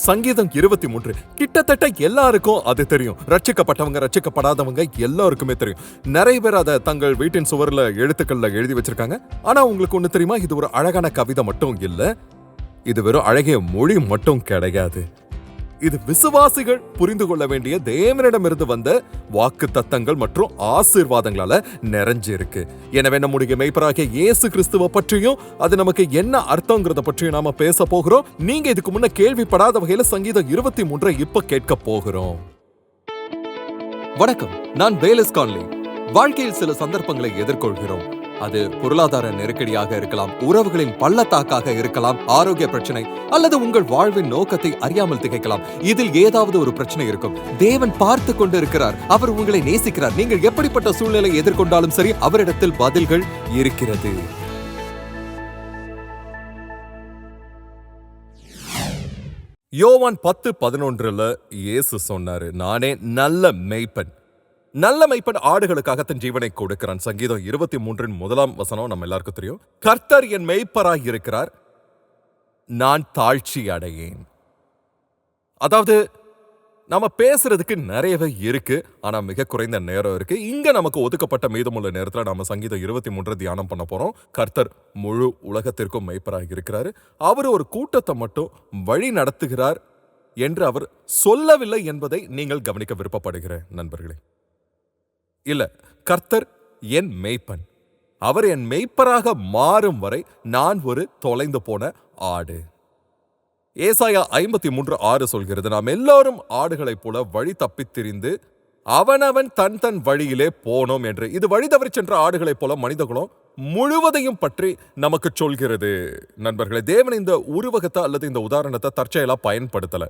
சங்கீதம் இருபத்தி மூன்று. கிட்டத்தட்ட எல்லாருக்கும் அது தெரியும். ரட்சிக்கப்பட்டவங்க ரட்சிக்கப்படாதவங்க எல்லாருக்குமே தெரியும். நிறைய பேர் அதை தங்கள் வீட்டின் சுவரில் எழுத்துக்கள்ல எழுதி வச்சிருக்காங்க. ஆனா உங்களுக்கு ஒண்ணு தெரியுமா? இது ஒரு அழகான கவிதை மட்டும் இல்ல. இது வெறும் அழகிய மொழி மட்டும் கிடையாது. இது விசுவாசிகள் புரிந்து கொள்ள வேண்டிய தேவனிடமிருந்து வந்த வாக்கு தத்தங்கள் மற்றும் ஆசீர்வாதங்களால நிறைஞ்சிருக்கு. எனவே நம்முடைய மெய்ப்பராகிய இயேசு கிறிஸ்துவ பற்றியும் அது நமக்கு என்ன அர்த்தங்கிறத பற்றியும் நாம பேச போகிறோம். நீங்க இதுக்கு முன்ன கேள்விப்படாத வகையில சங்கீதம் இருபத்தி மூன்றை இப்ப கேட்க போகிறோம். வணக்கம் நான் வேலஸ் கான்லி. வாழ்க்கையில் சில சந்தர்ப்பங்களை எதிர்கொள்கிறோம். அது பொருளாதார நெருக்கடியாக இருக்கலாம் உறவுகளின் பள்ளத்தாக்காக இருக்கலாம் ஆரோக்கிய பிரச்சனை அல்லது உங்கள் வாழ்வின் நோக்கத்தை அறியாமல் திகைக்கலாம். இதில் ஏதாவது ஒரு பிரச்சனை இருக்கும். தேவன் பார்த்து கொண்டு இருக்கிறார் அவர் உங்களை நேசிக்கிறார். நீங்கள் எப்படிப்பட்ட சூழ்நிலை எதிர்கொண்டாலும் சரி அவரிடத்தில் பதில்கள் இருக்கிறது. யோவான் பத்து பதினொன்றுல இயேசு சொன்னாரு நானே நல்ல மெய்ப்பன். நல்ல மைப்பன் ஆடுகளுக்காக தன் ஜீவனை கொடுக்கிறான். சங்கீதம் இருபத்தி மூன்றின் முதலாம் வசனம் நம்ம எல்லாருக்கும் தெரியும். கர்த்தர் என் மெய்ப்பராய் இருக்கிறார். நான் தாழ்ச்சி அடையேன். அதாவது நம்ம பேசுறதுக்கு நிறையவே இருக்கு ஆனா மிக குறைந்த நேரம் இருக்கு. இங்க நமக்கு ஒதுக்கப்பட்ட மீதமுள்ள நேரத்துல நம்ம சங்கீதம் இருபத்தி மூன்று தியானம் பண்ண போறோம். கர்த்தர் முழு உலகத்திற்கும் மெய்ப்பராக இருக்கிறாரு. அவர் ஒரு கூட்டத்தை மட்டும் வழி நடத்துகிறார் என்று அவர் சொல்லவில்லை என்பதை நீங்கள் கவனிக்க விருப்பப்படுகிறேன் நண்பர்களே. இல்ல கர்த்தர் என் மெய்ப்பன். அவர் என் மெய்ப்பராக மாறும் வரை நான் ஒரு தொலைந்து போன ஆடு. ஏசாயா ஐம்பத்தி மூன்று ஆறு சொல்கிறது நாம் எல்லாரும் ஆடுகளைப் போல வழி தப்பித் திரிந்து அவனவன் தன் தன் வழியிலே போனோம் என்று. இது வழி தவறி சென்ற ஆடுகளைப் போல மனிதகுலம் முழுவதையும் பற்றி நமக்கு சொல்கிறது. நண்பர்களே தேவன் இந்த உருவகத்தை அல்லது இந்த உதாரணத்தை தற்செயலா பயன்படுத்தல.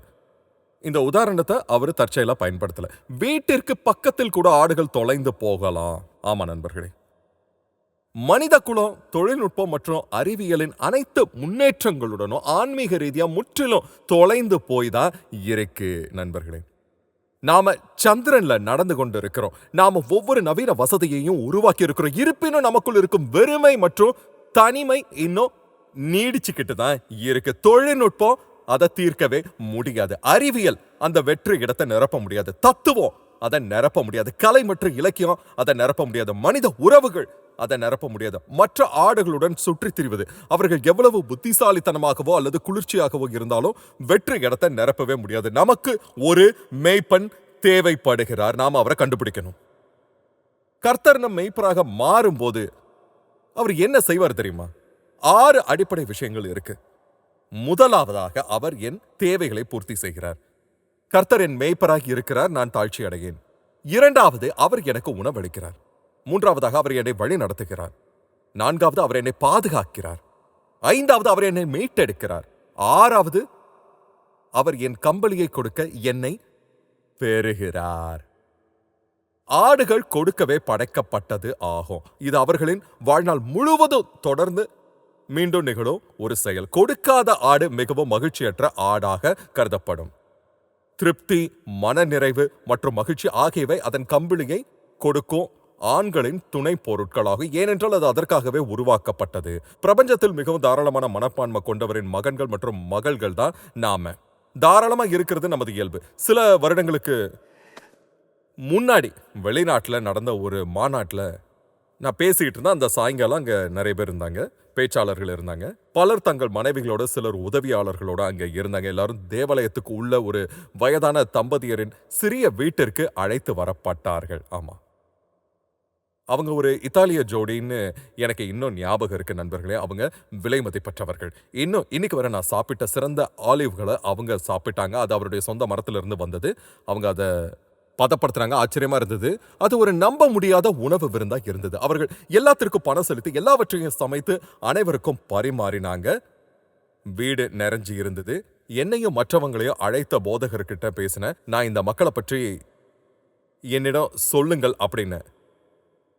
இந்த உதாரணத்தை அவர் தற்செயலா பயன்படுத்தல. வீட்டிற்கு பக்கத்தில் கூட ஆடுகள் தொலைந்து போகலாம். ஆமா நண்பர்களே. மனித குலம் தொழில்நுட்பம் மற்றும் அறிவியலின் அனைத்து முன்னேற்றங்களுடனும் ஆன்மீக ரீதியா முற்றிலும் தொலைந்து போய் தான் இருக்கு நண்பர்களே. நாம சந்திரன்ல நடந்து கொண்டு இருக்கிறோம் நாம ஒவ்வொரு நவீன வசதியையும் உருவாக்கி இருக்கிறோம். இருப்பினும் நமக்குள் இருக்கும் வெறுமை மற்றும் தனிமை இன்னும் நீடிச்சுக்கிட்டு தான் இருக்கு. தொழில்நுட்பம் அதை தீர்க்கவே முடியாது. அறிவியல் அந்த வெற்று இடத்தை நிரப்ப முடியாது. தத்துவம் அதை நிரப்ப முடியாது. கலை மற்றும் இலக்கியம் அதை நிரப்ப முடியாது. மனித உறவுகள் அதை நிரப்ப முடியாது. மற்ற ஆடுகளுடன் சுற்றித் திரிவது அவர்கள் எவ்வளவு புத்திசாலித்தனமாகவோ அல்லது குளிர்ச்சியாகவோ இருந்தாலும் வெற்று இடத்தை நிரப்பவே முடியாது. நமக்கு ஒரு மெய்ப்பன் தேவைப்படுகிறார். நாம் அவரை கண்டுபிடிக்கணும். கர்த்தர் நம் மெய்ப்பராக மாறும்போது அவர் என்ன செய்வார் தெரியுமா? ஆறு அடிப்படை விஷயங்கள் இருக்குது முதலாவதாக அவர் என் தேவைகளை பூர்த்தி செய்கிறார். கர்த்தர் என் மேய்ப்பராகி இருக்கிறார் நான் தாழ்ச்சி அடையேன். இரண்டாவது அவர் எனக்கு உணவளிக்கிறார். மூன்றாவதாக அவர் என்னை வழி நடத்துகிறார். நான்காவது அவர் என்னை பாதுகாக்கிறார். ஐந்தாவது அவர் என்னை மீட்டெடுக்கிறார். ஆறாவது அவர் என் கம்பளியை கொடுக்க என்னை பெறுகிறார். ஆடுகள் கொடுக்கவே படைக்கப்பட்டது ஆகும். இது அவர்களின் வாழ்நாள் முழுவதும் தொடர்ந்து மீண்டும் நிகழும் ஒரு செயல். கொடுக்காத ஆடு மிகவும் மகிழ்ச்சியற்ற ஆடாக கருதப்படும். திருப்தி மனநிறைவு மற்றும் மகிழ்ச்சி ஆகியவை அதன் கம்பிளியை கொடுக்கும் ஆண்களின் துணை பொருட்களாகும். ஏனென்றால் அது அதற்காகவே உருவாக்கப்பட்டது. பிரபஞ்சத்தில் மிகவும் தாராளமான மனப்பான்மை கொண்டவரின் மகன்கள் மற்றும் மகள்கள் தான் நாம. தாராளமா இருக்கிறது நமது இயல்பு. சில வருடங்களுக்கு முன்னாடி வெளிநாட்டில் நடந்த ஒரு மாநாட்டில் நான் பேசிக்கிட்டு இருந்தேன். அந்த சாயங்காலம் அங்கே நிறைய பேர் இருந்தாங்க. பேச்சாளர்கள் இருந்தாங்க. பலர் தங்கள் மனைவிகளோட சிலர் உதவியாளர்களோட அங்கே இருந்தாங்க. எல்லாரும் தேவாலயத்துக்கு உள்ள ஒரு வயதான தம்பதியரின் சிறிய வீட்டிற்கு அழைத்து வரப்பட்டார்கள். ஆமாம் அவங்க ஒரு இத்தாலிய ஜோடின்னு எனக்கு இன்னும் ஞாபகம் இருக்கு நண்பர்களே. அவங்க விலை மதிப்பற்றவர்கள். இன்னும் இன்னைக்கு வரை நான் சாப்பிட்ட சிறந்த ஆலிவ்களை அவங்க சாப்பிட்டாங்க. அது அவருடைய சொந்த மரத்திலிருந்து வந்தது. அவங்க அதை பதப்படுத்துறாங்க. ஆச்சரியமா இருந்தது. அது ஒரு நம்ப முடியாத உணவு விருந்தா இருந்தது. அவர்கள் எல்லாத்திற்கும் பணம் செலுத்தி எல்லாவற்றையும் சமைத்து அனைவருக்கும் பரிமாறினாங்க. வீடு நிறைஞ்சு இருந்தது. என்னையும் மற்றவங்களையும் அழைத்த போதகர்கிட்ட பேசினேன் நான் இந்த மக்களை பற்றி என்னிடம் சொல்லுங்கள் அப்படின்னு.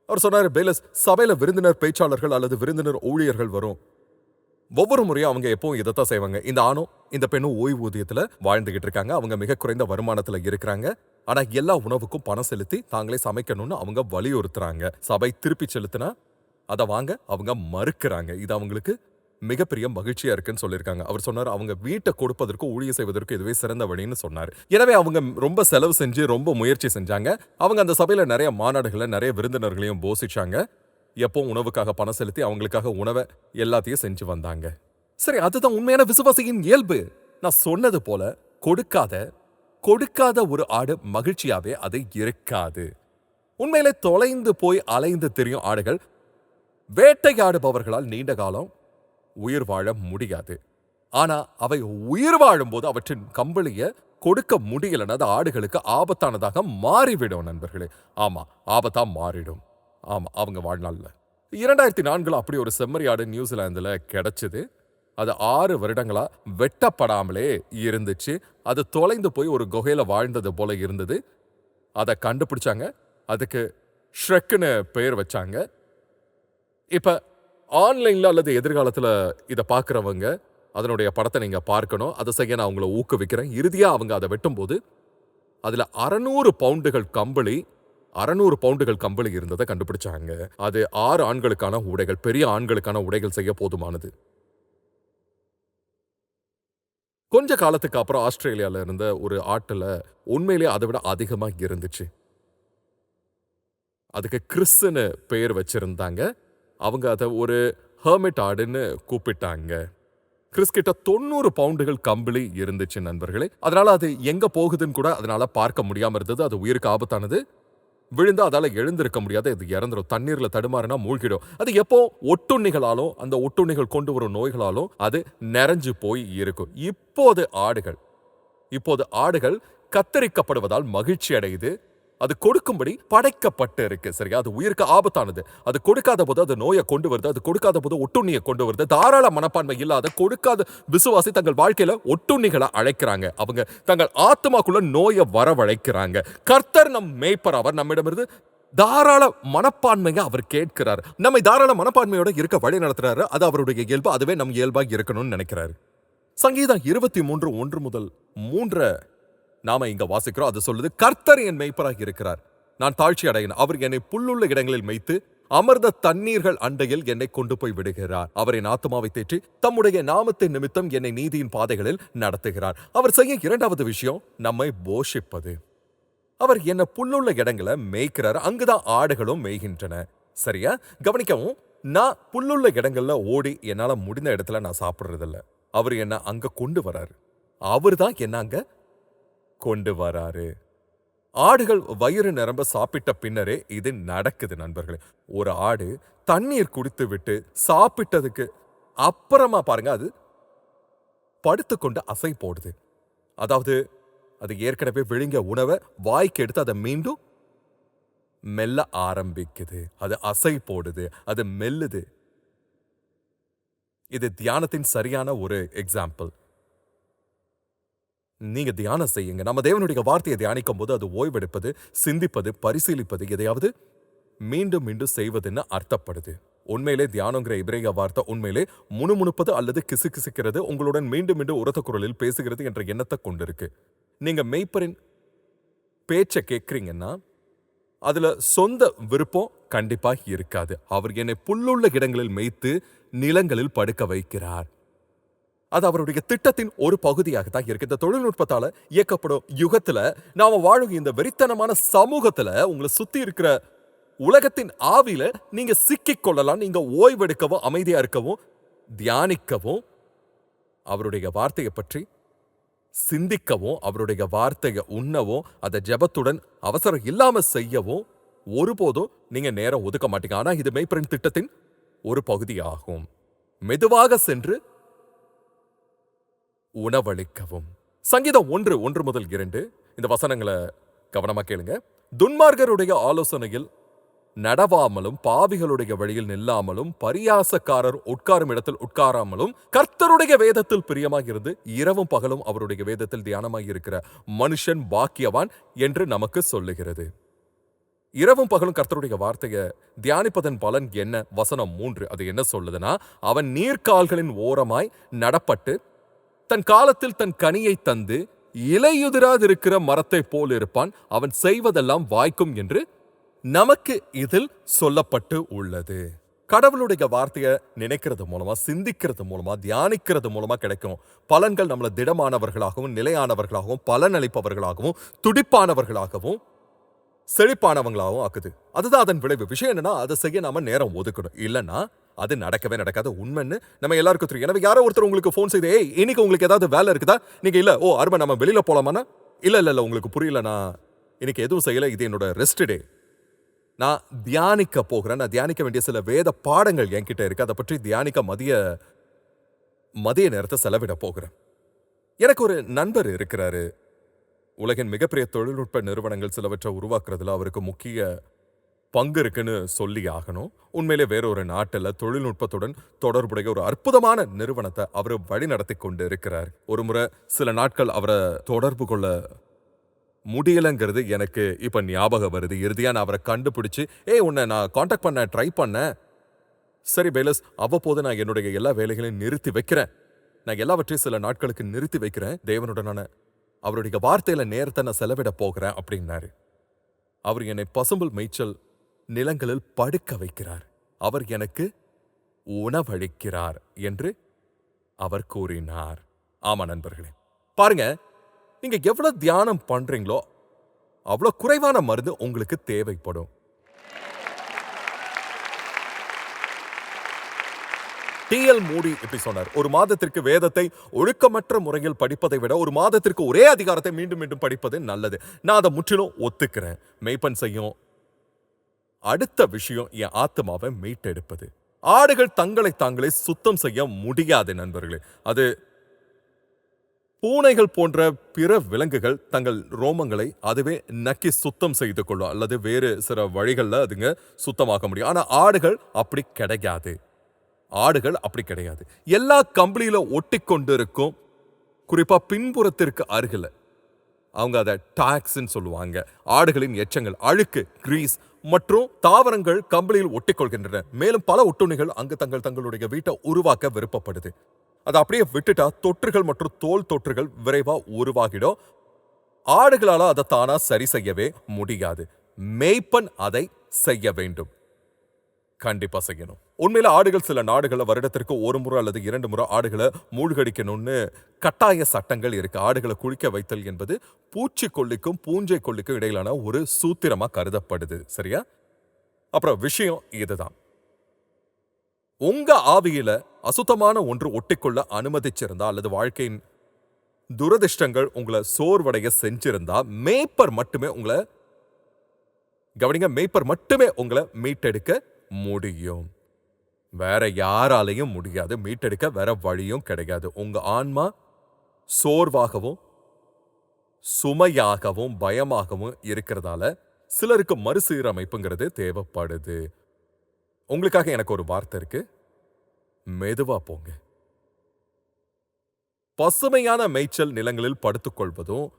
அவர் சொன்னார் பேலஸ் சபையில விருந்தினர் பேச்சாளர்கள் அல்லது விருந்தினர் ஊழியர்கள் வரும். ஒவ்வொரு முறையும் அவங்க எப்பவும் இதைத்தான் செய்வாங்க. இந்த ஆணும் இந்த பெண்ணும் ஓய்வூதியத்துல வாழ்ந்துகிட்டு இருக்காங்க. அவங்க மிக குறைந்த வருமானத்துல இருக்கிறாங்க. ஆனா எல்லா உணவுக்கும் பணம் செலுத்தி தாங்களே சமைக்கணும்னு அவங்க வலியுறுத்துறாங்க. சபை திருப்பி செலுத்தினா அதை வாங்க அவங்க மறுக்கிறாங்க. இது அவங்களுக்கு மிகப்பெரிய மகிழ்ச்சியா இருக்குன்னு சொல்லியிருக்காங்க. அவர் சொன்னார் அவங்க வீட்டை கொடுப்பதற்கும் ஊழிய செய்வதற்கு இதுவே சிறந்த வழின்னு சொன்னார். எனவே அவங்க ரொம்ப செலவு செஞ்சு ரொம்ப முயற்சி செஞ்சாங்க. அவங்க அந்த சபையில நிறைய மாநாடுகளை நிறைய விருந்தினர்களையும் போஷிச்சாங்க. எப்போ உணவுக்காக பணம் செலுத்தி அவங்களுக்காக உணவை எல்லாத்தையும் செஞ்சு வந்தாங்க. சரி அதுதான் உண்மையான விசுவாசியின் இயல்பு. நான் சொன்னது போல கொடுக்காத கொடுக்காத ஒரு ஆடு மகிழ்ச்சியாவே அது இருக்காது உண்மையிலே தொலைந்து போய் அலைந்து தெரியும் ஆடுகள் வேட்டையாடுபவர்களால் நீண்ட காலம் உயிர் வாழ முடியாது. ஆனா அவை உயிர் வாழும்போது அவற்றின் கம்பளிய கொடுக்க முடியலன்னா அது ஆடுகளுக்கு ஆபத்தானதாக மாறிவிடும் நண்பர்களே. ஆமா ஆபத்தா மாறிடும். ஆமா அவங்க வாழ்நாள்ல. இரண்டாயிரத்தி நான்கில் அப்படி ஒரு செம்மறியாடு நியூசிலாந்தில் நியூசிலாந்துல அது ஆறு வருடங்களா வெட்டப்படாமலே இருந்துச்சு. அது தொலைந்து போய் ஒரு குகையில வாழ்ந்தது போல இருந்தது. அதை கண்டுபிடிச்சாங்க. அதுக்கு ஷ்ரெக்குன்னு பெயர் வச்சாங்க. இப்ப ஆன்லைன்ல அல்லது எதிர்காலத்துல இதை பார்க்கறவங்க அதனுடைய படத்தை நீங்க பார்க்கணும். அதை செய்ய நான் உங்களை ஊக்குவிக்கிறேன். இறுதியா அவங்க அதை வெட்டும்போது அதுல அறநூறு பவுண்டுகள் கம்பளி அறநூறு பவுண்டுகள் கம்பளி இருந்ததை கண்டுபிடிச்சாங்க. அது ஆறு ஆண்களுக்கான உடைகள் பெரிய ஆண்களுக்கான உடைகள் செய்ய போதுமானது. கொஞ்ச காலத்துக்கு அப்புறம் ஆஸ்திரேலியால இருந்த ஒரு ஆட்டில் உண்மையிலேயே அதை விட அதிகமா இருந்துச்சு. அதுக்கு கிறிஸ்ன்னு பெயர் வச்சிருந்தாங்க. அவங்க அதை ஒரு ஹர்மிட் ஆடுன்னு கூப்பிட்டாங்க. கிறிஸ் கிட்ட தொண்ணூறு பவுண்டுகள் கம்பளி இருந்துச்சு நண்பர்களே. அதனால அது எங்க போகுதுன்னு கூட அதனால பார்க்க முடியாம இருந்தது. அது உயிருக்கு ஆபத்தானது. விழுந்தா அதால எழுந்திருக்க முடியாது அது இறந்துடும் தண்ணீர்ல தடுமாறினா மூழ்கிடும். அது எப்போ? ஒட்டுண்ணிகளாலும் அந்த ஒட்டுண்ணிகள் கொண்டு வரும் நோய்களாலும் அது நிறைஞ்சு போய் இருக்கும். இப்போது ஆடுகள். இப்போது ஆடுகள் கத்தரிக்கப்படுவதால் மகிழ்ச்சி அடையுது. அது கொடுக்கும்படி படைக்கப்பட்டு இருக்கு சரியா? அது உயிருக்கு ஆபத்தானது. அது கொடுக்காத போது அது நோயை கொண்டு வருது அது கொடுக்காத போது ஒட்டுண்ணியை கொண்டு வருது. தாராள மனப்பான்மை இல்லாத கொடுக்காத விசுவாசி தங்கள் வாழ்க்கையில ஒட்டுண்ணிகளை அழைக்கிறாங்க. அவங்க தங்கள் ஆத்மாக்குள்ள நோயை வரவழைக்கிறாங்க. கர்த்தர் நம் மேய்ப்பர் அவர் நம்மிடமிருந்து தாராள மனப்பான்மையை அவர் கேட்கிறார். நம்மை தாராள மனப்பான்மையோட இருக்க வழி நடத்துறாரு. அது அவருடைய இயல்பு. அதுவே நம் இயல்பாக இருக்கணும்னு நினைக்கிறாரு. சங்கீதம் இருபத்தி மூன்று ஒன்று முதல் மூன்றை நாம இங்க வாசிக்கிறோம். அது சொல்லுது கர்த்தர் என் மெய்ப்பராக இருக்கிறார். நான் தாழ்ச்சி அடையன். அவர் என்னை புல்லுள்ள இடங்களில் மேய்த்து அமர்ந்த தண்ணீர்கள் அண்டையில் என்னை கொண்டு போய் விடுகிறார். அவரின் ஆத்மாவை தேற்றி தம்முடைய நாமத்தின் நிமித்தம் என்னை நீதியின் பாதைகளில் நடத்துகிறார். அவர் செய்ய இரண்டாவது விஷயம் நம்மை போஷிப்பது. அவர் என்ன புல்லுள்ள இடங்களை மேய்க்கிறார். அங்குதான் ஆடுகளும் மேய்கின்றன. சரியா? கவனிக்கவும் நான் புல்லுள்ள இடங்கள்ல ஓடி என்னால முடிந்த இடத்துல நான் சாப்பிடுறதில்ல. அவர் என்ன அங்க கொண்டு வர்றாரு அவர் தான் என்ன அங்க கொண்டு வராரு. ஆடுகள் வயிறு நிரம்ப சாப்பிட்ட பின்னரே இது நடக்குது நண்பர்களே. ஒரு ஆடு தண்ணீர் குடித்து விட்டு சாப்பிட்டதுக்கு அப்புறமா பாருங்க அது படுத்துக்கொண்டு அசை போடுது. அதாவது அது ஏற்கனவே விழுங்கிய உணவை வாய்க்கு எடுத்து அதை மீண்டும் மெல்ல ஆரம்பிக்குது. அது அசை போடுது அது மெல்லுது. இது தியானத்தின் சரியான ஒரு எக்ஸாம்பிள் நீங்க தியானம் செய்யுங்க. நம்ம தேவனுடைய வார்த்தையை தியானிக்கும் போது அது ஓய்வெடுப்பது சிந்திப்பது பரிசீலிப்பது எதையாவது மீண்டும் மீண்டும் செய்வதுன்னு அர்த்தப்படுது. உண்மையிலே தியானங்கிற இபிரேய வார்த்தை உண்மையிலே முணுமுணுப்பது அல்லது கிசுகிசுக்கிறது உங்களுடன் மீண்டும் மீண்டும் உரத்த குரலில் பேசுகிறது என்ற எண்ணத்தை கொண்டிருக்கு. நீங்க மெய்ப்பரின் பேச்சை கேட்குறீங்கன்னா அதுல சொந்த விருப்பம் கண்டிப்பா இருக்காது. அவர் என்னை புல்லுள்ள இடங்களில் மேய்த்து நிலங்களில் படுக்க வைக்கிறார். அது அவருடைய திட்டத்தின் ஒரு பகுதியாக தான் இருக்கு. இந்த தொழில்நுட்பத்தால இயக்கப்படும் யுகத்துல நாம வாழும் இந்த வெறித்தனமான சமூகத்துல உங்களை சுத்தி இருக்கிற உலகத்தின் ஆவியில நீங்க சிக்கிக் கொள்ளலாம் நீங்க ஓய்வெடுக்கவும் அமைதியா இருக்கவும் தியானிக்கவும் அவருடைய வார்த்தையை பற்றி சிந்திக்கவும் அவருடைய வார்த்தையை உண்ணவும் அதை ஜெபத்துடன் அவசரம் இல்லாம செய்யவும் ஒருபோதும் நீங்க நேரம் ஒதுக்க மாட்டீங்க. ஆனா இது மெய்ப்பரின் திட்டத்தின் ஒரு பகுதியாகும். மெதுவாக சென்று உணவளிக்கவும். சங்கீதம் ஒன்று ஒன்று முதல் இரண்டு. இந்த வசனங்களை கவனமா கேளுங்க. துன்மார்கருடைய ஆலோசனையில் நடவாமலும் பாவிகளுடைய வழியில் நில்லாமலும் பரியாசக்காரர் உட்காரும் இடத்தில் உட்காராமலும் கர்த்தருடைய வேதத்தில் பிரியமாக இருந்து இரவும் பகலும் அவருடைய வேதத்தில் தியானமாக இருக்கிற மனுஷன் பாக்கியவான் என்று நமக்கு சொல்லுகிறது. இரவும் பகலும் கர்த்தருடைய வார்த்தையை தியானிப்பதன் பலன் என்ன? வசனம் மூன்று. அது என்ன சொல்லுதுன்னா அவன் நீர்க்கால்களின் ஓரமாய் நடப்பட்டு தன் காலத்தில் தன் கனியை தந்து இலையுதிராதிருக்கிற மரத்தைப் போல் இருப்பான். அவன் செய்வதெல்லாம் வாய்க்கும் என்று நமக்கு இதில் சொல்லப்பட்டு உள்ளது. கடவுளுடைய வார்த்தையை நினைக்கிறது மூலமா சிந்திக்கிறது மூலமா தியானிக்கிறது மூலமா கிடைக்கும். பலன்கள் நம்மளை திடமானவர்களாகவும் நிலையானவர்களாகவும் பலனளிப்பவர்களாகவும் துடிப்பானவர்களாகவும் செழிப்பானவங்களாகவும் ஆக்குது. அதுதான் அதன் விளைவு. விஷயம் என்னன்னா அதை செய்ய நாம நேரம் ஒதுக்கணும். இல்லைன்னா அது நடக்கவே நடக்காத. உண்மைன்னு நம்ம எல்லாருக்கும் தெரியும். எனவே யாரோ ஒருத்தர் உங்களுக்கு ஃபோன் செய்து ஏய் இன்னைக்கு உங்களுக்கு ஏதாவது வேலை இருக்குதா? நீங்க இல்ல ஓ அருமை நம்ம வெளியில போலாமாண்ணா இல்ல இல்ல இல்ல உங்களுக்கு புரியலண்ணா இன்னைக்கு எதுவும் செய்யல. இது என்னோட ரெஸ்ட் டே நான் தியானிக்க போகிறேன். நான் தியானிக்க வேண்டிய சில வேத பாடங்கள் என்கிட்ட இருக்கு. அதை பற்றி தியானிக்க மதிய மதிய நேரத்தை செலவிட போகிறேன். எனக்கு ஒரு நண்பர் இருக்கிறாரு. உலகின் மிகப்பெரிய தொழில்நுட்ப நிறுவனங்கள் சிலவற்றை உருவாக்குறதுல அவருக்கு முக்கிய பங்கு இருக்குன்னு சொல்லி ஆகணும். உண்மையிலே வேறொரு நாட்டில் தொழில்நுட்பத்துடன் தொடர்புடைய ஒரு அற்புதமான நிறுவனத்தை அவர் வழிநடத்தி கொண்டு இருக்கிறார் ஒரு முறை சில நாட்கள் அவரை தொடர்பு கொள்ள முடியலங்கிறது எனக்கு இப்போ ஞாபகம் வருது. இறுதியாக நான் அவரை கண்டுபிடிச்சி ஏய் உன்னை நான் காண்டாக்ட் பண்ண ட்ரை பண்ணேன் சரி பேலஸ் அவ்வப்போது நான் என்னுடைய எல்லா வேலைகளையும் நிறுத்தி வைக்கிறேன். நான் எல்லாவற்றையும் சில நாட்களுக்கு நிறுத்தி வைக்கிறேன். தேவனுடனான அவருடைய வார்த்தையில நேரத்தை நான் செலவிட போகிறேன் அப்படின்னாரு. அவர் என்னை பசும்புல் மேய்ச்சல் நிலங்களில் படுக்க வைக்கிறார். அவர் எனக்கு உணவளிக்கிறார் என்று அவர் கூறினார். ஆமா நண்பர்களே. பாருங்க நீங்க எவ்வளவு தியானம் பண்றீங்களோ அவ்வளவு குறைவான மருந்து உங்களுக்கு தேவைப்படும். டிஎல் மூடி இப்படி சொன்னார் ஒரு மாதத்திற்கு வேதத்தை ஒழுக்கமற்ற முறையில் படிப்பதை விட ஒரு மாதத்திற்கு ஒரே அதிகாரத்தை மீண்டும் மீண்டும் படிப்பது நல்லது. நான் அதை முற்றிலும் ஒத்துக்கிறேன். மெய்ப்பன் செய்யும் அடுத்த விஷயம் என் ஆத்மாவை மீட்டெடுப்பது. ஆடுகள் தங்களை தாங்களே சுத்தம் செய்ய முடியாது நண்பர்களே. அது பூனைகள் போன்ற பிற விலங்குகள் தங்கள் ரோமங்களை அதுவே நக்கி சுத்தம் செய்து கொள்ளும். அல்லது வேறு சில வழிகளில் அதுங்க சுத்தமாக்க முடியும். ஆனால் ஆடுகள் அப்படி கிடையாது. ஆடுகள் அப்படி கிடையாது. எல்லா கம்பளியில ஒட்டி கொண்டு இருக்கும் குறிப்பாக பின்புறத்திற்கு அருகில். அவங்க அதை டாக்ஸ்ன்னு சொல்லுவாங்க. ஆடுகளின் எச்சங்கள் அழுக்கு கிரீஸ் மற்றும் தாவரங்கள் கம்பளியில் ஒட்டிக்கொள்கின்றன. மேலும் பல ஒட்டுண்ணிகள் அங்கு தங்கள் தங்களுடைய வீட்டை உருவாக்க விருப்பப்படுது. அதை அப்படியே விட்டுட்டா தொற்றுகள் மற்றும் தோல் தொற்றுகள் விரைவா உருவாகிடும். ஆடுகளால அதை தானா சரி செய்யவே முடியாது. மேய்ப்பன் அதை செய்ய வேண்டும். கண்டிப்பா செய்யணும். உண்மையில ஆடுகள் சில நாடுகளை வருடத்திற்கு ஒரு முறை அல்லது இரண்டு முறை ஆடுகளை மூழ்கடிக்கணும்னு கட்டாய சட்டங்கள் இருக்கு. ஆடுகளை குளிக்க வைத்தல் என்பது பூச்சிக்கொல்லிக்கும் பூஞ்சை கொல்லிக்கும் இடையிலான ஒரு சூத்திரமா கருதப்படுது. சரியா? அப்புறம் விஷயம் இதுதான். உங்க ஆவியில அசுத்தமான ஒன்று ஒட்டிக்கொள்ள அனுமதிச்சிருந்தா அல்லது வாழ்க்கையின் துரதிர்ஷ்டங்கள் உங்களை சோர்வடைய செஞ்சிருந்தா மேய்ப்பர் மட்டுமே உங்களை கவனிங்க மேய்ப்பர் மட்டுமே உங்களை மீட்டெடுக்க முடியும். வேற யாராலையும் முடியாது. மீட்டெடுக்க வேற வழியும் கிடையாது. உங்க ஆன்மா சோர்வாகவும் சுமையாகவும் பயமாகவும் இருக்கிறதால சிலருக்கு மறுசீரமைப்புங்கிறது தேவைப்படுது. உங்களுக்காக எனக்கு ஒரு வார்த்தை இருக்கு. மெதுவா போங்க. பசுமையான மேய்ச்சல் நிலங்களில் படுத்துக்கொள்வதும்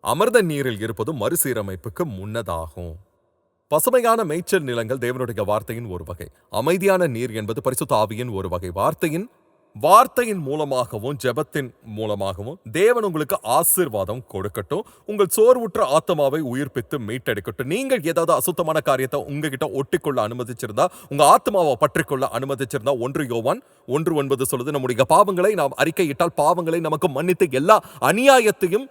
அமர்ந்த நீரில் இருப்பதும் மறுசீரமைப்புக்கு முன்னதாகும். பசுமையான மேய்ச்சல் நிலங்கள் தேவனுடைய வார்த்தையின் ஒரு வகை. அமைதியான நீர் என்பது பரிசுத்த ஆவியின் ஒரு வகை. வார்த்தையின் வார்த்தையின் மூலமாகவும் ஜெபத்தின் மூலமாகவும் தேவன் உங்களுக்கு ஆசீர்வாதம் கொடுக்கட்டும். உங்கள் சோர்வுற்ற ஆத்மாவை உயிர்ப்பித்து மீட்டெடுக்கட்டும். நீங்கள் ஏதாவது அசுத்தமான காரியத்தை உங்ககிட்ட ஒட்டிக்கொள்ள அனுமதிச்சிருந்தா உங்க ஆத்மாவை பற்றிக்கொள்ள அனுமதிச்சிருந்தா ஒன்று யோவான் ஒன்று ஒன்பது சொல்லுது நம்முடைய பாவங்களை நாம் அறிக்கையிட்டால் பாவங்களை நமக்கு மன்னித்து எல்லா அநியாயத்தையும்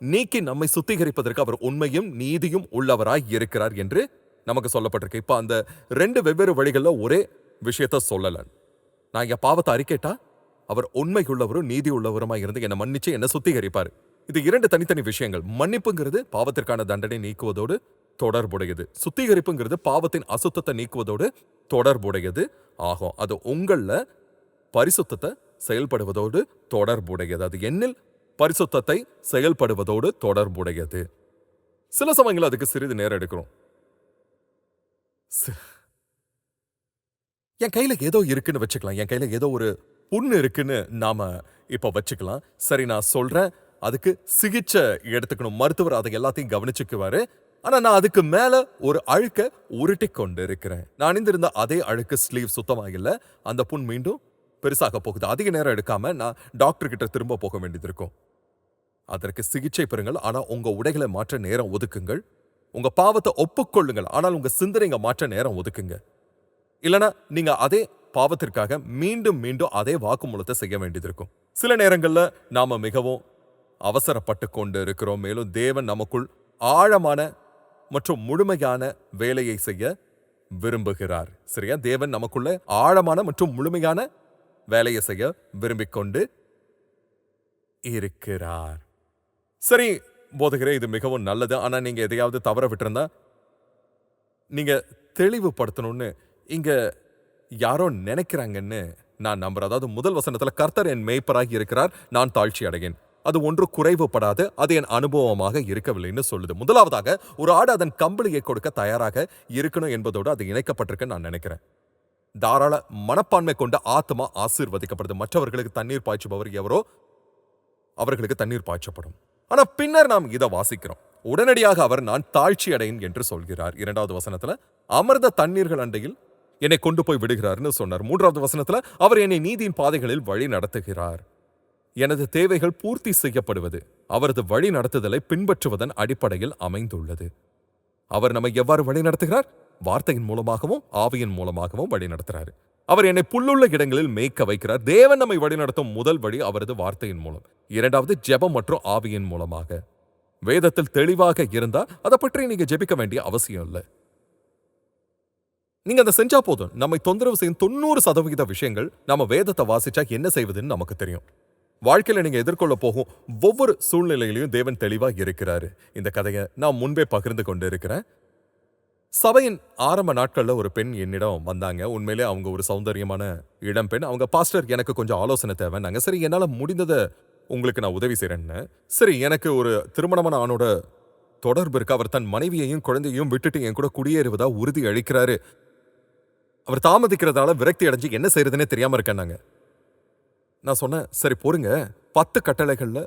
நீக்கி நம்மை சுத்திகரிப்பதற்கு அவர் உண்மையும் நீதியும் உள்ளவராய் இருக்கிறார் என்று நமக்கு சொல்லப்பட்டிருக்கு. இப்ப அந்த ரெண்டு வெவ்வேறு வழிகளில் ஒரே விஷயத்த சொல்லலன் நான் என் பாவத்தை அறிக்கேட்டா அவர் உண்மையுள்ளவரும் நீதி உள்ளவருமாய் இருந்து என்னை மன்னிச்சு என்னை சுத்திகரிப்பார். இது இரண்டு தனித்தனி விஷயங்கள். மன்னிப்புங்கிறது பாவத்திற்கான தண்டனை நீக்குவதோடு தொடர்புடையது. சுத்திகரிப்புங்கிறது பாவத்தின் அசுத்தத்தை நீக்குவதோடு தொடர்புடையது ஆகும். அது உங்களில் பரிசுத்தத்தை செயல்படுவதோடு தொடர்புடையது. அது என்னில் பரிசுத்தத்தை செயல்படுவதோடு தொடர்புடையது. சில சமயங்கள் அதுக்கு சிறிது நேரம் எடுக்கிறோம் என் கையில ஏதோ இருக்குன்னு வச்சுக்கலாம். என் கையில ஏதோ ஒரு புண்ணு இருக்குன்னு நாம இப்ப வச்சுக்கலாம். சரி நான் சொல்றேன். அதுக்கு சிகிச்சை எடுத்துக்கணும். மருத்துவர் அதை எல்லாத்தையும் கவனிச்சுக்குவாரு. ஆனா நான் அதுக்கு மேல ஒரு அழுக்க உருட்டி கொண்டு இருக்கிறேன் நான் அணிந்திருந்த அதே அழுக்கு ஸ்லீவ் சுத்தமாக இல்லை அந்த புண் மீண்டும் பெருசாக போகுது. அதிக நேரம் எடுக்காம நான் டாக்டர் கிட்ட திரும்ப போக வேண்டியது இருக்கும். அதற்கு சிகிச்சை பெறுங்கள். ஆனா உங்க உடைகளை மாற்ற நேரம் ஒதுக்குங்கள். உங்க பாவத்தை ஒப்புக்கொள்ளுங்கள். ஆனால் உங்க சிந்தனைங்க மாற்ற நேரம் ஒதுக்குங்க. இல்லனா நீங்க அதே பாவத்திற்காக மீண்டும் மீண்டும் அதே வாக்குமூலத்தை செய்ய வேண்டியது இருக்கும். சில நேரங்கள்ல நாம மிகவும் அவசரப்பட்டு கொண்டு இருக்கிறோம். மேலும் தேவன் நமக்குள் ஆழமான மற்றும் முழுமையான வேலையை செய்ய விரும்புகிறார். சரியா? தேவன் நமக்குள்ள ஆழமான மற்றும் முழுமையான வேலையை செய்ய விரும்பிக் கொண்டு இருக்கிறார். சரி போதகரே இது மிகவும் நல்லது. ஆனால் நீங்கள் எதையாவது தவற விட்டுருந்தா? நீங்கள் தெளிவுபடுத்தணும்னு இங்கே யாரோ நினைக்கிறாங்கன்னு நான் நம்புறேன். அதாவது முதல் வசனத்தில் கர்த்தர் என் மேய்ப்பராகி இருக்கிறார் நான் தாழ்ச்சி அடைகிறேன் அது ஒன்று குறைவுபடாது அது என் அனுபவமாக இருக்கவில்லைன்னு சொல்லுது. முதலாவதாக ஒரு ஆடு அதன் கம்பளியை கொடுக்க தயாராக இருக்கணும் என்பதோடு அது இணைக்கப்பட்டிருக்குன்னு நான் நினைக்கிறேன். தாராள மனப்பான்மை கொண்ட ஆத்மா ஆசீர்வதிக்கப்படுது. மற்றவர்களுக்கு தண்ணீர் பாய்ச்சுபவர் எவரோ அவர்களுக்கு தண்ணீர் பாய்ச்சப்படும். ஆனா பின்னர் நாம் இதை வாசிக்கிறோம். உடனடியாக அவர் நான் தாழ்ச்சி அடையேன் என்று சொல்கிறார். இரண்டாவது வசனத்துல அமர்ந்த தண்ணீர்கள் அண்டையில் என்னை கொண்டு போய் விடுகிறார்னு சொன்னார். மூன்றாவது வசனத்துல அவர் என்னை நீதியின் பாதைகளில் வழி நடத்துகிறார். எனது தேவைகள் பூர்த்தி செய்யப்படுவது அவரது வழி நடத்துதலை பின்பற்றுவதன் அடிப்படையில் அமைந்துள்ளது. அவர் நம்மை எவ்வாறு வழி நடத்துகிறார்? வார்த்தையின் மூலமாகவும் ஆவியின் மூலமாகவும் வழி நடத்துகிறார் அவர் என்னை புல்லுள்ள இடங்களில் மேய்க்க வைக்கிறார். தேவன் நம்மை வழிநடத்தும் முதல் வழி அவரது வார்த்தையின் மூலம். இரண்டாவது ஜெபம் மற்றும் ஆவியின் மூலமாக. வேதத்தில் தெளிவாக இருந்தா அதை பற்றி நீங்க ஜெபிக்க வேண்டிய அவசியம் இல்லை. நீங்க அதை செஞ்சா போதும். நம்மை தொந்தரவு செய்யும் தொண்ணூறு சதவிகித விஷயங்கள் நம்ம வேதத்தை வாசிச்சா என்ன செய்வதுன்னு நமக்கு தெரியும். வாழ்க்கையில நீங்க எதிர்கொள்ள போகும் ஒவ்வொரு சூழ்நிலையிலையும் தேவன் தெளிவாக இருக்கிறாரு. இந்த கதையை நான் முன்பே பகிர்ந்து கொண்டு இருக்கிறேன். சபையின் ஆரம்ப நாட்களில் ஒரு பெண் என்னிடம் வந்தாங்க. உண்மையிலே அவங்க ஒரு சௌந்தரியமான இடம் பெண். அவங்க பாஸ்டர் எனக்கு கொஞ்சம் ஆலோசனை தேவைன்னாங்க சரி என்னால் முடிந்ததை உங்களுக்கு நான் உதவி செய்கிறேன்னு சரி எனக்கு ஒரு திருமணமான ஆணோட தொடர்பு இருக்கு. அவர் தன் மனைவியையும் குழந்தையையும் விட்டுட்டு என் கூட குடியேறுவதா உறுதி அளிக்கிறாரு. அவர் தாமதிக்கிறதால விரக்தி அடைஞ்சு என்ன செய்யறதுன்னே தெரியாம இருக்கேன் நாங்க. நான் சொன்னேன் சரி பொறுங்க. பத்து கட்டளைகளில்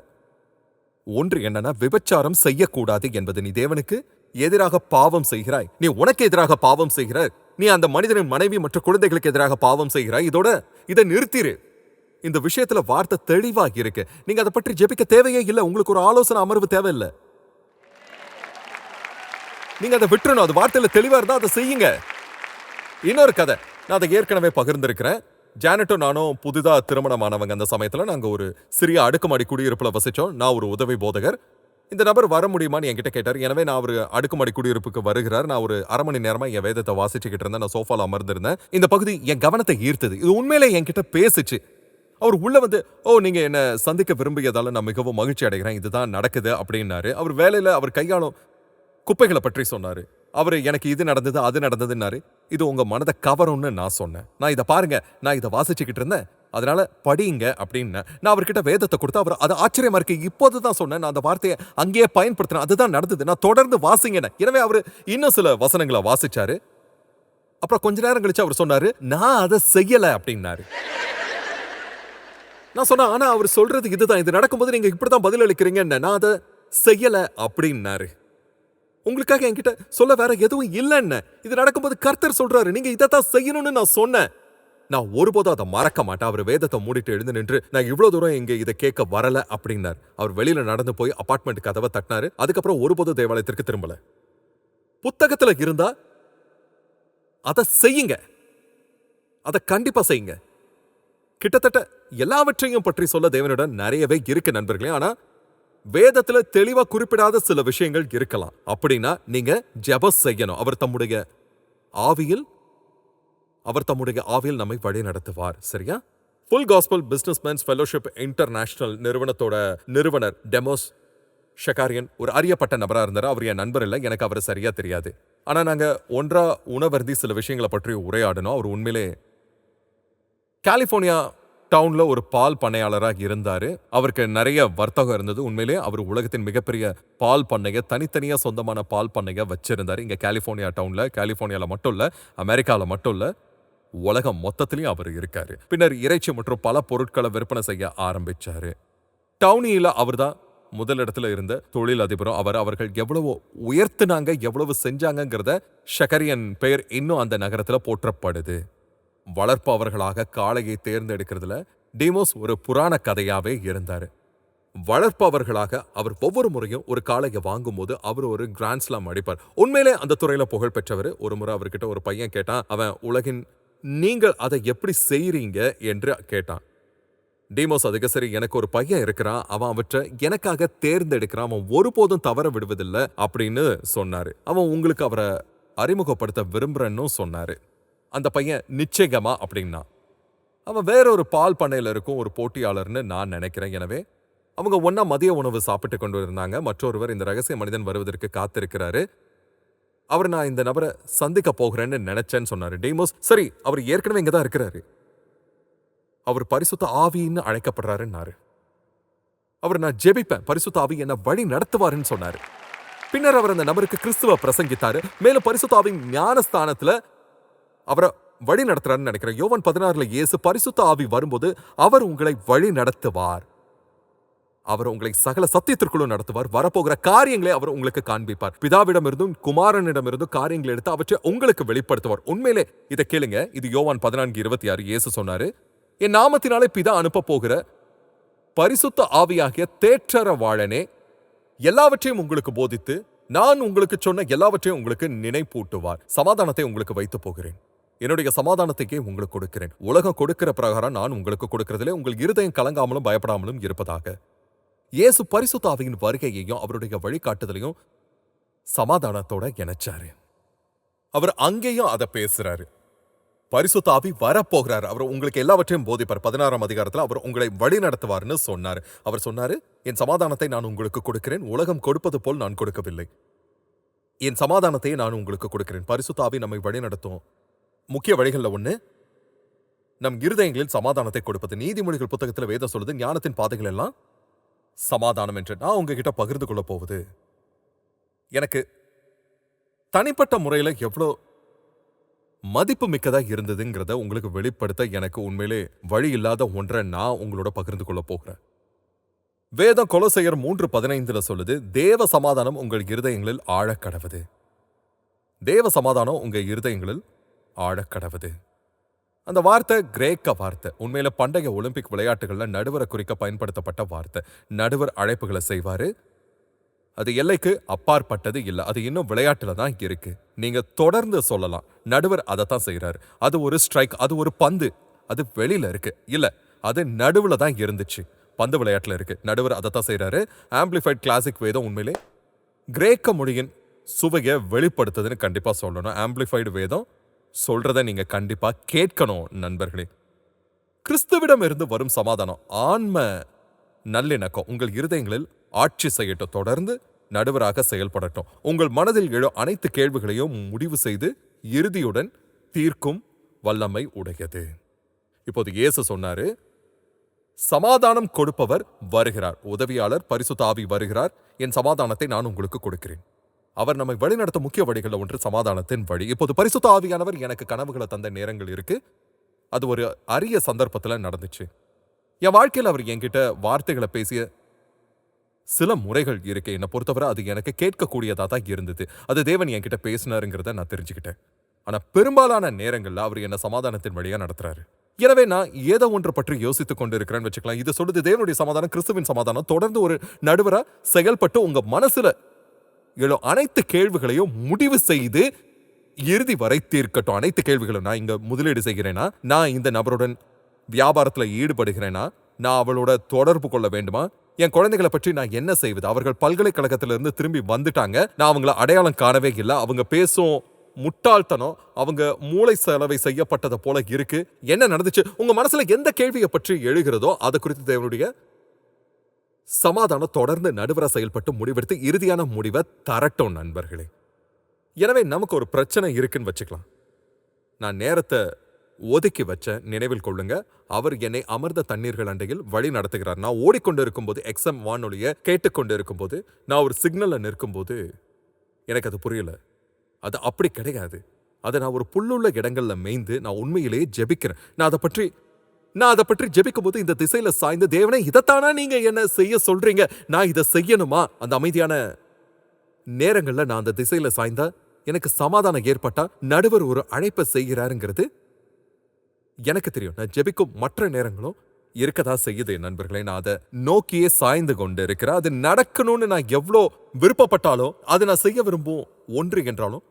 ஒன்று என்னன்னா விபச்சாரம் செய்யக்கூடாது என்பது. நீ தேவனுக்கு எதிராக பாவம் செய்கிறாய். நீ உனக்கு எதிராக பாவம் செய்கிறாய். நீ அந்த மனிதனின் மனைவி மற்றும் குழந்தைகளுக்கு எதிராக பாவம் செய்கிறாய். இதோட இதை நிறுத்திரு. இந்த விஷயத்துல வார்த்தை தெளிவா இருக்கு. நீங்க அதை பற்றி ஜெபிக்க தேவையே இல்லை. உங்களுக்கு ஒரு ஆலோசனை அமர்வு தேவையில்லை. நீங்க அதை விட்டுறணும். அது வார்த்தையில தெளிவா இருந்தா அதை செய்யுங்க. இன்னொரு கதை. நான் அதை ஏற்கனவே பகிர்ந்திருக்கிறேன். ஜானட்டும் நானும் புதிதாக திருமணமானவங்க. அந்த சமயத்துல நாங்க ஒரு சிறிய அடுக்குமாடி குடியிருப்புல வசிச்சோம். நான் ஒரு உதவி போதகர். இந்த நபர் வர முடியுமான்னு என்கிட்ட கேட்டார். எனவே நான் ஒரு அடுக்குமாடி குடியிருப்புக்கு வருகிறார். நான் ஒரு அரை மணி நேரமா என் வேதத்தை வாசிச்சுக்கிட்டு இருந்தேன். நான் சோஃபால அமர்ந்திருந்தேன். இந்த பகுதி என் கவனத்தை ஈர்த்தது. இது உண்மையிலே என்கிட்ட பேசுச்சு. அவர் உள்ள வந்து ஓ நீங்க என்ன சந்திக்க விரும்பியதால நான் மிகவும் மகிழ்ச்சி அடைகிறேன். இதுதான் நடக்குது அப்படின்னாரு. அவர் வேலையில அவர் கையாளும் குப்பைகளை பற்றி சொன்னாரு. அவர் எனக்கு இது நடந்தது அது நடந்ததுன்னாரு. இது உங்க மனதை கவரும்னு நான் சொன்னேன். நான் இதை பாருங்க. நான் இதை வாசிச்சுக்கிட்டு இருந்தேன். அதனால படிங்க அப்படின்னு நான் அவர்கிட்ட வேதத்தை கொடுத்து அவர் அது ஆச்சரியமா இருக்கு. இப்போது தான் சொன்னேன். நான் அந்த வார்த்தையை அங்கேயே பயன்படுத்தினேன் அதுதான் நடந்தது. நான் தொடர்ந்து வாசிங்கன்னு எனவே அவர் இன்னும் சில வசனங்களை வாசிச்சாரு. அப்புறம் கொஞ்ச நேரம் கழிச்சு அவர் சொன்னாரு நான் அதை செய்யல அப்படின்னாரு. நான் சொன்னேன் ஆனா அவர் சொல்றது இதுதான். இது நடக்கும்போது நீங்க இப்படிதான் பதில் அளிக்கிறீங்கன்னு. நான் அதை செய்யல அப்படின்னாரு. உங்களுக்காக என்கிட்ட சொல்ல வேற எதுவும் இல்லைன்னு. இது நடக்கும்போது கர்த்தர் சொல்றாரு நீங்க தான் செய்யணும்னு நான் சொன்னேன். நான் ஒருபோதும் அதை மறக்க மாட்டேன். அவர் வேதத்தை மூடிட்டு எழுந்து நின்று நான் இவ்வளவு தூரம் இங்க இதை கேட்க வரல அப்படின்னார். அவர் வெளியில நடந்து போய் அபார்ட்மெண்ட் கதவை தட்டினாரு. அதுக்கப்புறம் ஒருபோதும் தேவாலயத்திற்கு திரும்பல. புத்தகத்துல இருந்தா அதை செய்யுங்க. அதை கண்டிப்பா செய்யுங்க. கிட்டத்தட்ட எல்லாவற்றையும் பற்றி சொல்ல தேவனிடம் நிறையவே இருக்கு நண்பர்களே. ஆனா வேதத்துல தெளிவா குறிப்பிடாத சில விஷயங்கள் இருக்கலாம். அப்படின்னா நீங்க ஜெபம் செய்யணும். அவர் தம்முடைய ஆவியில் அவர் தம்முடைய ஆவியில் நம்மை வழி நடத்துவார். சரியா? Full gospel businessmen's fellowship international நிறுவனத்தோட நிறுவனர் டெமோஸ் ஷகாரியன் ஒரு அறியப்பட்ட நபராக இருந்தார். அவர் என் நண்பர் இல்லை. எனக்கு அவர் சரியாக தெரியாது. ஆனால் நாங்கள் ஒன்றா உணவருந்தி சில விஷயங்களை பற்றி உரையாடினோம். அவர் உண்மையிலே கலிஃபோர்னியா டவுனில் ஒரு பால் பண்ணையாளராக இருந்தார். அவருக்கு நிறைய வர்த்தகம் இருந்தது. உண்மையிலே அவர் உலகத்தின் மிகப்பெரிய பால் பண்ணையை தனித்தனியாக சொந்தமான பால் பண்ணையை வச்சிருந்தாரு. இங்கே கலிஃபோர்னியா டவுனில் கலிஃபோர்னியாவில் மட்டும் இல்லை அமெரிக்காவில் மட்டும் இல்லை. உலகம் மொத்தத்திலையும் அவர் இருக்காரு. பின்னர் இறைச்சி மற்றும் பல பொருட்களை விற்பனை செய்ய ஆரம்பிச்சாரு. டவுனியில அவர்தான் முதலிடத்துல இருந்த தொழில் அதிபரும் அவர் அவர்கள் எவ்வளவு உயர்த்தினாங்க எவ்வளவு செஞ்சாங்கங்கிறத ஷகரியன் பெயர் இன்னும் அந்த நகரத்துல போற்றப்படுது. வளர்ப்பவர்களாக காளையை தேர்ந்தெடுக்கிறதுல டீமோஸ் ஒரு புராண கதையாவே இருந்தாரு. வளர்ப்பவர்களாக அவர் ஒவ்வொரு முறையும் ஒரு காளையை வாங்கும்போது அவர் ஒரு கிராண்ட்ஸ்லாம் அடிப்பார். உண்மையிலே அந்த துறையில புகழ் பெற்றவர். ஒரு முறை அவர்கிட்ட ஒரு பையன் கேட்டான் அவன் உலகின் நீங்கள் அதை எப்படி செய்றீங்க? என்று கேட்டான். டீமோஸ் அதுக்கு சரி எனக்கு ஒரு பையன் இருக்கிறான். அவன் அவற்றை எனக்காக தேர்ந்தெடுக்கிறான். அவன் ஒருபோதும் தவற விடுவதில்லை அப்படின்னு சொன்னாரு. அவன் உங்களுக்கு அவரை அறிமுகப்படுத்த விரும்புறேன்னு சொன்னாரு. அந்த பையன் நிச்சயமா அப்படின்னா அவன் வேற ஒரு பால் பண்ணையில் இருக்கும் ஒரு போட்டியாளர்னு நான் நினைக்கிறேன். எனவே அவங்க ஒன்னா மதிய உணவு சாப்பிட்டு கொண்டு இருந்தாங்க. மற்றொருவர் இந்த ரகசிய மனிதன் வருவதற்கு காத்திருக்கிறாரு. அவர் நான் இந்த நபரை சந்திக்க போகிறேன்னு நினைச்சேன்னு சொன்னாரு. டேமோஸ் சரி அவர் ஏற்கனவே இங்க தான் இருக்கிறாரு. அவர் பரிசுத்த ஆவின்னு அழைக்கப்படுறாருன்னாரு. அவர் நான் ஜெபிப்பேன் பரிசுத்த ஆவி என்ன வழி நடத்துவாருன்னு சொன்னாரு. பின்னர் அவர் அந்த நபருக்கு கிறிஸ்துவ பிரசங்கித்தாரு. மேலும் பரிசுத்தாவின் ஞானஸ்தானத்துல அவரை வழி நடத்துறாருன்னு நினைக்கிறேன். யோவன் பதினாறுல இயேசு பரிசுத்த ஆவி வரும்போது அவர் உங்களை வழி நடத்துவார். அவர் உங்களை சகல சத்தியத்திற்குள்ளும் நடத்துவார். வரப்போகிற காரியங்களை அவர் உங்களுக்கு காண்பிப்பார். பிதாவிடமிருந்தும் குமாரனிடமிருந்தும் காரியங்களை எடுத்து அவற்றை உங்களுக்கு வெளிப்படுத்துவார். உண்மையிலே இதை கேளுங்க. இது யோவான் பதினான்கு இருபத்தி ஆறு இயேசு சொன்னாரு என் நாமத்தினாலே பிதா அனுப்ப போகிற பரிசுத்த ஆவியாகிய தேற்றரவாளனே எல்லாவற்றையும் உங்களுக்கு போதித்து நான் உங்களுக்கு சொன்ன எல்லாவற்றையும் உங்களுக்கு நினைப்பூட்டுவார். சமாதானத்தை உங்களுக்கு வைத்து போகிறேன். என்னுடைய சமாதானத்தைக்கே உங்களுக்கு கொடுக்கிறேன். உலகம் கொடுக்கிற பிரகாரம் நான் உங்களுக்கு கொடுக்கிறதிலே உங்கள் இருதயம் கலங்காமலும் பயப்படாமலும் இருப்பதாக. இயேசு பரிசுத்தாவியின் வருகையையும் அவருடைய வழிகாட்டுதலையும் சமாதானத்தோட இணைச்சாரு. அவர் அங்கேயும் அதை பேசுறாரு. பரிசுத்தாவி வரப்போகிறார். அவர் உங்களுக்கு எல்லாவற்றையும் போதிப்பார். பதினாறாம் அதிகாரத்தில் அவர் உங்களை வழி நடத்துவார்னு சொன்னார். அவர் சொன்னாரு என் சமாதானத்தை நான் உங்களுக்கு கொடுக்கிறேன். உலகம் கொடுப்பது போல் நான் கொடுக்கவில்லை. என் சமாதானத்தையே நான் உங்களுக்கு கொடுக்கிறேன். பரிசுத்தாவி நம்மை வழி நடத்தும் முக்கிய வழிகளில் ஒன்று நம் இருதயங்களில் சமாதானத்தை கொடுப்பது. நீதிமொழிகள் புத்தகத்தில் வேதம் சொல்லுது ஞானத்தின் பாதைகள் எல்லாம் சமாதானம் என்று நான் உங்ககிட்ட பகிர்ந்து கொள்ள போவது. எனக்கு தனிப்பட்ட முறையில் எவ்வளோ மதிப்பு மிக்கதாக இருந்ததுங்கிறத உங்களுக்கு வெளிப்படுத்த எனக்கு உண்மையிலே வழி இல்லாத ஒன்றை நான் உங்களோட பகிர்ந்து கொள்ள போகிறேன். வேதம் கொலசையர் மூன்று பதினைந்துல சொல்லுது தேவ சமாதானம் உங்கள் இருதயங்களில் ஆழக்கடவுது. தேவ சமாதானம் உங்கள் இருதயங்களில் ஆழக்கடவுது. அந்த வார்த்தை கிரேக்க வார்த்தை. உண்மையில பண்டைய ஒலிம்பிக் விளையாட்டுகள்ல நடுவரை குறிக்க பயன்படுத்தப்பட்ட வார்த்தை. நடுவர் அழைப்புகளை செய்வாரு. அது எல்லைக்கு அப்பாற்பட்டது இல்லை. அது இன்னும் விளையாட்டில் தான் இருக்கு. நீங்க தொடர்ந்து சொல்லலாம். நடுவர் அதை தான் செய்யறாரு அது ஒரு ஸ்ட்ரைக் அது ஒரு பந்து. அது வெளியில இருக்கு. இல்லை அது நடுவில் தான் இருந்துச்சு. பந்து விளையாட்டில் இருக்கு. நடுவர் அதை தான் செய்கிறாரு ஆம்பிளிஃபைட் கிளாசிக் வேதம் உண்மையிலே கிரேக்க மொழியின் சுவையை வெளிப்படுத்துதுன்னு கண்டிப்பாக சொல்லணும். ஆம்பிளிஃபைடு வேதம் சொல்றத நீங்க கண்டிப்பா கேட்கணும் நண்பர்களே. கிறிஸ்துவிடம் இருந்து வரும் சமாதானம் ஆன்ம நல்லிணக்கம் உங்கள் இருதயங்களில் ஆட்சி செய்யட்டும் தொடர்ந்து நடுவராக செயல்படட்டும். உங்கள் மனதில் எழும் அனைத்து கேள்விகளையும் முடிவு செய்து இறுதியுடன் தீர்க்கும் வல்லமை உடையது. இப்போது இயேசு சொன்னாரு சமாதானம் கொடுப்பவர் வருகிறார். உதவியாளர் பரிசுதாவி வருகிறார். என் சமாதானத்தை நான் உங்களுக்கு கொடுக்கிறேன். அவர் நம்மை வழிநடத்த முக்கிய வழிகளில் ஒன்று சமாதானத்தின் வழி. இப்போது பரிசுத்த ஆவியானவர் எனக்கு கனவுகளை தந்த நேரங்கள் இருக்கு. அது ஒரு அரிய சந்தர்ப்பத்துல நடந்துச்சு. என் வாழ்க்கையில் அவர் என்கிட்ட வார்த்தைகளை பேசிய சில முறைகள் இருக்கு. என்னை பொறுத்தவரை அது எனக்கு கேட்கக்கூடியதாக தான் இருந்தது. அது தேவன் என்கிட்ட பேசினாருங்கிறத நான் தெரிஞ்சுக்கிட்டேன். ஆனால் பெரும்பாலான நேரங்களில் அவர் என்னை சமாதானத்தின் வழியா நடத்துறாரு. எனவே நான் ஏதோ ஒன்று பற்றி யோசித்துக் கொண்டு இருக்கிறேன்னு வச்சுக்கலாம். இது சொல்லுது தேவனுடைய சமாதானம் கிறிஸ்துவின் சமாதானம். தொடர்ந்து ஒரு நடுவராக செயல்பட்டு உங்க மனசுல எழும் அனைத்து கேள்விகளையும் முடிவு செய்து இறுதி வரை தீர்க்கட்டும். அனைத்து கேள்விகளும் நான் இங்கே முதலீடு செய்கிறேனா? நான் இந்த நபருடன் வியாபாரத்தில் ஈடுபடுகிறேனா? நான் அவளோட தொடர்பு கொள்ள வேண்டுமா? என் குழந்தைகளை பற்றி நான் என்ன செய்வது? அவர்கள் பல்கலைக்கழகத்திலிருந்து திரும்பி வந்துட்டாங்க. நான் அவங்கள அடையாளம் காணவே இல்லை. அவங்க பேசும் முட்டாள்தனம் அவங்க மூளை செலவை செய்யப்பட்டதை போல இருக்கு. என்ன நடந்துச்சு? உங்க மனசுல எந்த கேள்வியை பற்றி எழுகிறதோ அதை குறித்து தேவனுடைய சமாதானம் தொடர்ந்து நடுவர செயல்பட்டு முடிவெடுத்து இறுதியான முடிவை தரட்டும் நண்பர்களே. எனவே நமக்கு ஒரு பிரச்சனை இருக்குன்னு வச்சுக்கலாம். நான் நேரத்தை ஒதுக்கி வச்ச நினைவில் கொள்ளுங்க. அவர் என்னை அமர்ந்த தண்ணீர்கள் அண்டையில் வழி நடத்துகிறார். நான் ஓடிக்கொண்டு இருக்கும்போது எக்ஸ்எம் வானொலியை கேட்டுக்கொண்டு இருக்கும்போது நான் ஒரு சிக்னலில் நிற்கும்போது எனக்கு அது புரியல. அது அப்படி கிடையாது. அதை நான் ஒரு புல்லுள்ள இடங்களில் மேய்ந்து நான் உண்மையிலேயே ஜெபிக்கிறேன். நான் அதை பற்றி நான் அதை பற்றி ஜெபிக்கும் போது இந்த திசையில சாய்ந்து தேவனே இதைத்தானா நீங்க என்ன செய்ய சொல்றீங்க? நான் இதை செய்யணுமா? அந்த அமைதியான நேரங்கள்ல நான் அந்த திசையில சாய்ந்தா எனக்கு சமாதானம் ஏற்பட்டா நடுவர் ஒரு அழைப்பை செய்கிறாருங்கிறது எனக்கு தெரியும். நான் ஜெபிக்கும் மற்ற நேரங்களும் இருக்கதா செய்யுது என் நண்பர்களே. நான் அதை நோக்கியே சாய்ந்து கொண்டு இருக்கிறேன் அது நடக்கணும்னு நான் எவ்வளோ விருப்பப்பட்டாலும் அதை நான் செய்ய விரும்பும் ஒன்று என்றாலும்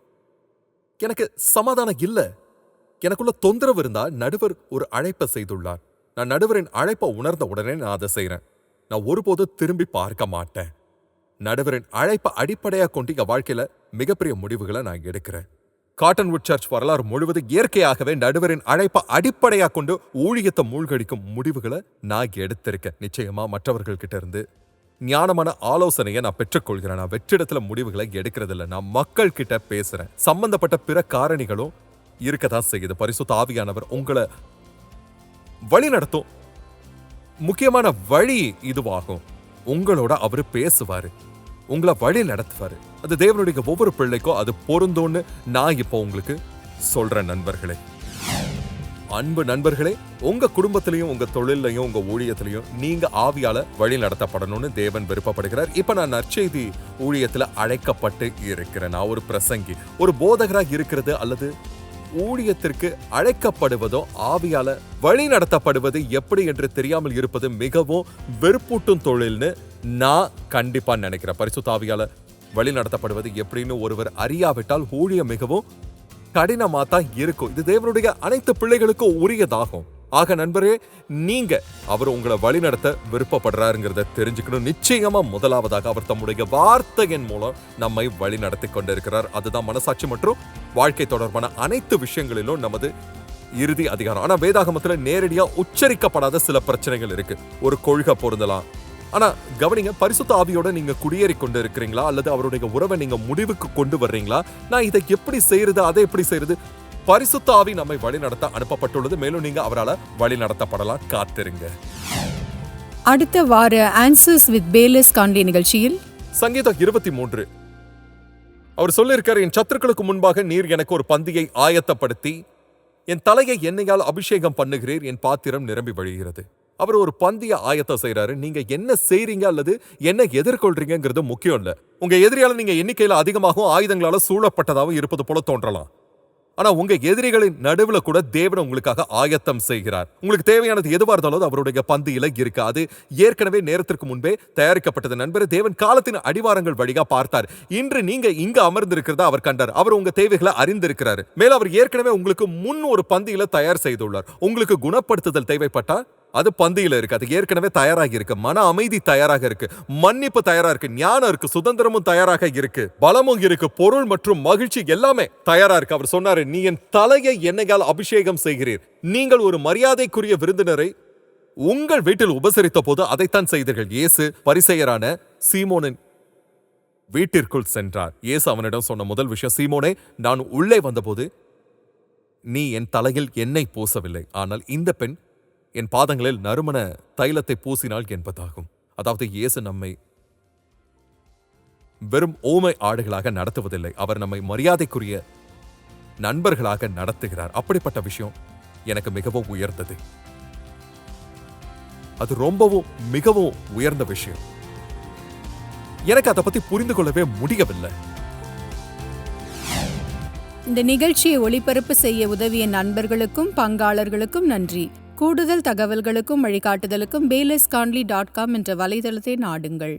எனக்கு சமாதானம் இல்லை. எனக்குள்ள தொந்தரவு இருந்தா நடுவர் ஒரு அழைப்பை செய்துள்ளார். நான் நடுவரின் அழைப்பை உணர்ந்த உடனே நான் அதை செய்கிறேன் நான் ஒருபோதும் திரும்பி பார்க்க மாட்டேன். நடுவரின் அழைப்பை அடிப்படையா கொண்டு என் வாழ்க்கையில மிகப்பெரிய முடிவுகளை நான் எடுக்கிறேன். காட்டன்வுட் சர்ச் வரலாறு முழுவதும் இயற்கையாகவே நடுவரின் அழைப்பை அடிப்படையா கொண்டு ஊழியத்தை மூழ்கடிக்கும் முடிவுகளை நான் எடுத்திருக்கேன். நிச்சயமா மற்றவர்கள் கிட்ட இருந்து ஞானமான ஆலோசனையை நான் பெற்றுக்கொள்கிறேன். நான் வெற்றிடத்துல முடிவுகளை எடுக்கிறதில்ல. நான் மக்கள் கிட்ட பேசுறேன். சம்பந்தப்பட்ட பிற காரணிகளும் இருக்கதான் செய்யுது. பரிசுத்த ஆவியானவர் உங்களை வழி நடத்தும் முக்கியமான வழி இதுவாகும். உங்களோட அவர் பேசுவார். உங்களை வழி நடத்துவார். அது தேவனுடைய ஒவ்வொரு பிள்ளைக்கும் அது பொருந்தும்னு நான் இப்போ உங்களுக்கு சொல்றேன் நண்பர்களே. அன்பு நண்பர்களே உங்க குடும்பத்திலையும் உங்க தொழிலையும் உங்க ஊழியத்திலையும் நீங்க ஆவியால வழி நடத்தப்படணும்னு தேவன் விருப்பப்படுகிறார். இப்ப நான் நற்செய்தி ஊழியத்துல அழைக்கப்பட்டு இருக்கிறேன். நான் ஒரு பிரசங்கி. ஒரு போதகராக இருக்கிறது அல்லது ஊழியத்திற்கு அழைக்கப்படுவதோ ஆவியால வழி நடத்தப்படுவது எப்படி என்று தெரியாமல் இருப்பது மிகவும் வெறுப்பூட்டும் தொழில்னு நான் கண்டிப்பா நினைக்கிறேன். பரிசுத்த ஆவியால வழி நடத்தப்படுவது எப்படின்னு ஒருவர் அறியாவிட்டால் ஊழியம் மிகவும் கடினமாக தான் இருக்கும். இது தேவனுடைய அனைத்து பிள்ளைகளுக்கும் உரியதாகும். ஆக நண்பரே நீங்க அவர் உங்களை வழிநடத்த விருப்பப்படுறாருங்கிறத தெரிஞ்சுக்கணும். நிச்சயமா முதலாவதாக அவர் தம்முடைய வார்த்தையின் மூலம் நம்மை வழி நடத்தி கொண்டிருக்கிறார். அதுதான் மனசாட்சி மற்றும் வாழ்க்கை தொடர்பான அனைத்து விஷயங்களிலும் நமது இறுதி அதிகாரம். ஆனா வேதாகமத்துல நேரடியா உச்சரிக்கப்படாத சில பிரச்சனைகள் இருக்கு. ஒரு கொள்கை பொருந்தலாம். ஆனா கவனிங்க பரிசுத்த ஆவியோட நீங்க குடியேறி கொண்டு இருக்கிறீங்களா அல்லது அவருடைய உறவை நீங்க முடிவுக்கு கொண்டு வர்றீங்களா? நான் இதை எப்படி செய்யறது அதை எப்படி செய்யறது பரிசுத்த ஆவி நம்மை வழி நடத்த அனுப்பப்பட்டுள்ளது. மேலும் நீங்க அவரால வழி நடத்தப்படலாம் காத்திருங்க. அடுத்த வார ஆன்சர்ஸ் வித் பேலஸ் காண்டி நிகழ்ச்சியில் சங்கீதம் இருபத்தி மூன்று. அவர் சொல்லியிருக்கார் என் சத்துருக்களுக்கு முன்பாக நீர் எனக்கு ஒரு பந்தியை ஆயத்தப்படுத்தி என் தலையை எண்ணெயால் அபிஷேகம் பண்ணுகிறீர் என் பாத்திரம் நிரம்பி வழிகிறது. அவர் ஒரு பந்திய ஆயத்தம் செய்றாரு. நீங்க என்ன செய்றீங்க அல்லது என்ன எதிர்கொள்றீங்கிறது முக்கியம் இல்ல. உங்க எதிரியால நீங்க எண்ணிக்கையில அதிகமாகவும் ஆயுதங்களால சூழப்பட்டதாகவும் இருப்பது போல தோன்றலாம். ஆனா உங்க எதிரிகளின் நடுவுல கூட தேவன் உங்களுக்காக ஆயத்தம் செய்கிறார். உங்களுக்கு தேவையானது எதுவா இருந்தாலும் அவருடைய பந்தியில இருக்கு. அது ஏற்கனவே நேரத்திற்கு முன்பே தயாரிக்கப்பட்டது. நண்பர் தேவன் காலத்தின் அடிவாரங்கள் வழியா பார்த்தார். இன்று நீங்க இங்க அமர்ந்திருக்கிறதா அவர் கண்டார். அவர் உங்க தேவைகளை அறிந்திருக்கிறார். மேலும் அவர் ஏற்கனவே உங்களுக்கு முன் ஒரு பந்தியில தயார் செய்துள்ளார். உங்களுக்கு குணப்படுத்துதல் தேவைப்பட்டா அது பந்தியில இருக்கு. அது ஏற்கனவே தயாராகி இருக்கு. மன அமைதி தயாராக இருக்கு. மன்னிப்பு தயாரா இருக்கு. ஞானம் இருக்கு. சுதந்திரமும் தயாராக இருக்கு. பலமும் இருக்கு. பொருள் மற்றும் மகிழ்ச்சி எல்லாமே தயாரா இருக்கு. அவர் சொன்னாரு நீ என் தலையை என்னையால் அபிஷேகம் செய்கிறீர். நீங்கள் ஒரு மரியாதைக்குரிய விருந்தினரை உங்கள் வீட்டில் உபசரித்த போது அதைத்தான் செய்தீர்கள். இயேசு பரிசெயரான சீமோனின் வீட்டிற்குள் சென்றார். இயேசு அவனிடம் சொன்ன முதல் விஷயம் சீமோனே நான் உள்ளே வந்தபோது நீ என் தலையில் எண்ணெய் பூசவில்லை. ஆனால் இந்த பெண் என் பாதங்களில் நறுமண தைலத்தை பூசினாள் என்பதாகும். அதாவது இயேசு நம்மை வெறும் ஓமை ஆடுகளாக நடத்துவதில்லை. அவர் நம்மை மரியாதைக்குரிய நண்பர்களாக நடத்துகிறார். அப்படிப்பட்ட விஷயம் எனக்கு மிகவும் உயர்ந்தது. அது ரொம்பவும் மிகவும் உயர்ந்த விஷயம். எனக்கு அதை பத்தி புரிந்து கொள்ளவே முடியவில்லை. இந்த நிகழ்ச்சியை ஒளிபரப்பு செய்ய உதவிய நண்பர்களுக்கும் பங்காளர்களுக்கும் நன்றி. கூடுதல் தகவல்களுக்கும் வழிகாட்டுதலுக்கும் பேலஸ் கான்லி டாட் காம் என்ற வலைதளத்தை நாடுங்கள்.